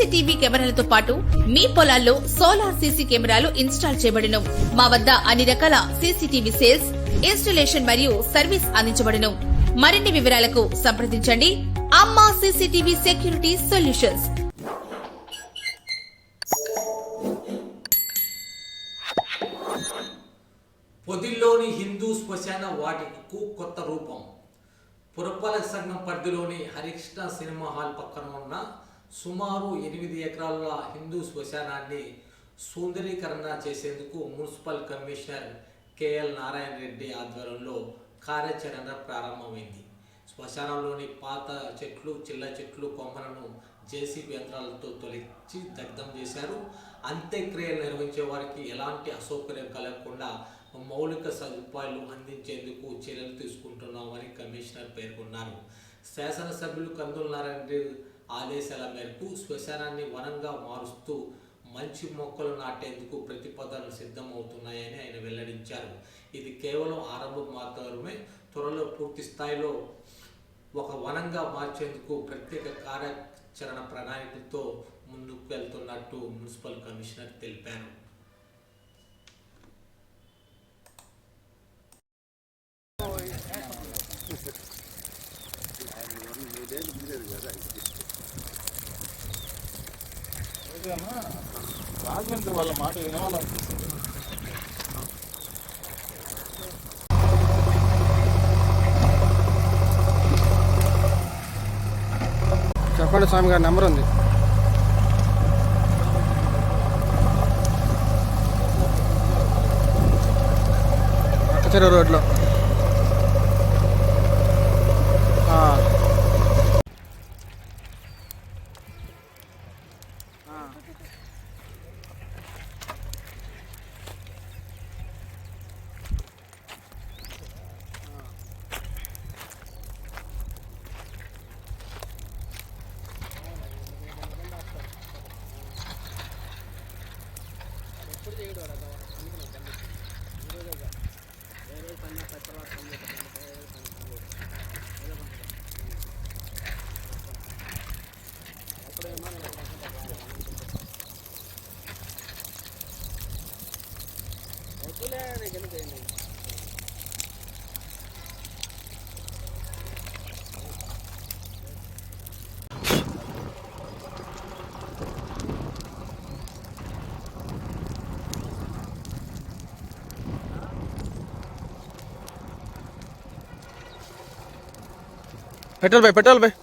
CCTV కెమెరాలతో పాటు మీ పొలాల్లో సోలార్ సీసీ కెమెరాలు ఇన్స్టాల్ చేయబడను. మా వద్ద అన్ని రకాల సీసీటీవీ సేల్స్ ఇన్స్టలేషన్ మరియు సర్వీస్ అందించబడను. మరిన్ని వివరాలకు సంప్రదించండి. Amma CCTV security solutions. పొదిల్లోని Hindu శ్మశాన వాటికు కొత్త రూపం. పురపాలక సంఘం పరిధిలోని హరికృష్ణ సినిమా హాల్ పక్కన ఉన్న సుమారు ఎనిమిది ఎకరాల హిందూ శ్మశానాన్ని సుందరీకరణ చేసేందుకు municipal commissioner KL Narayana Reddy ఆధ్వర్యంలో కార్యాచరణ ప్రారంభమైంది. శ్మశానంలోని పాత చెట్లు చిల్ల చెట్లు కొమ్మలను జేసీబీ యంత్రాలతో తొలగించి దగ్ధం చేశారు. అంత్యక్రియలు నిర్వహించే వారికి ఎలాంటి అసౌకర్యం కలగకుండా మౌలిక సదుపాయాలు అందించేందుకు చర్యలు తీసుకుంటున్నామని కమిషనర్ పేర్కొన్నారు. శాసనసభ్యులు కందుల నారాయణ రెడ్డి ఆదేశాల మేరకు శ్మశానాన్ని వనంగా మారుస్తూ మంచి మొక్కలు నాటేందుకు ప్రతిపాదనలు సిద్ధమవుతున్నాయని ఆయన వెల్లడించారు. ఇది కేవలం ఆరంభం మాత్రమే. త్వరలో పూర్తి స్థాయిలో ఒక వనంగా మార్చేందుకు ప్రత్యేక కార్యాచరణ ప్రణాళికతో ముందుకు వెళ్తున్నట్టు మున్సిపల్ కమిషనర్ తెలిపారు. రాజమండ్రి వాళ్ళ మాట వినవాలనిపిస్తుంది చెప్పండి స్వామి గారి నెంబర్ ఉంది. చెరువు రోడ్లో. ఆ. ఆ. పెట్రోల్ బై పెట్రోల్ బై అక్కడ పోతే పెట్రోల్ ఎక్కడ పెట్రోల్ నేను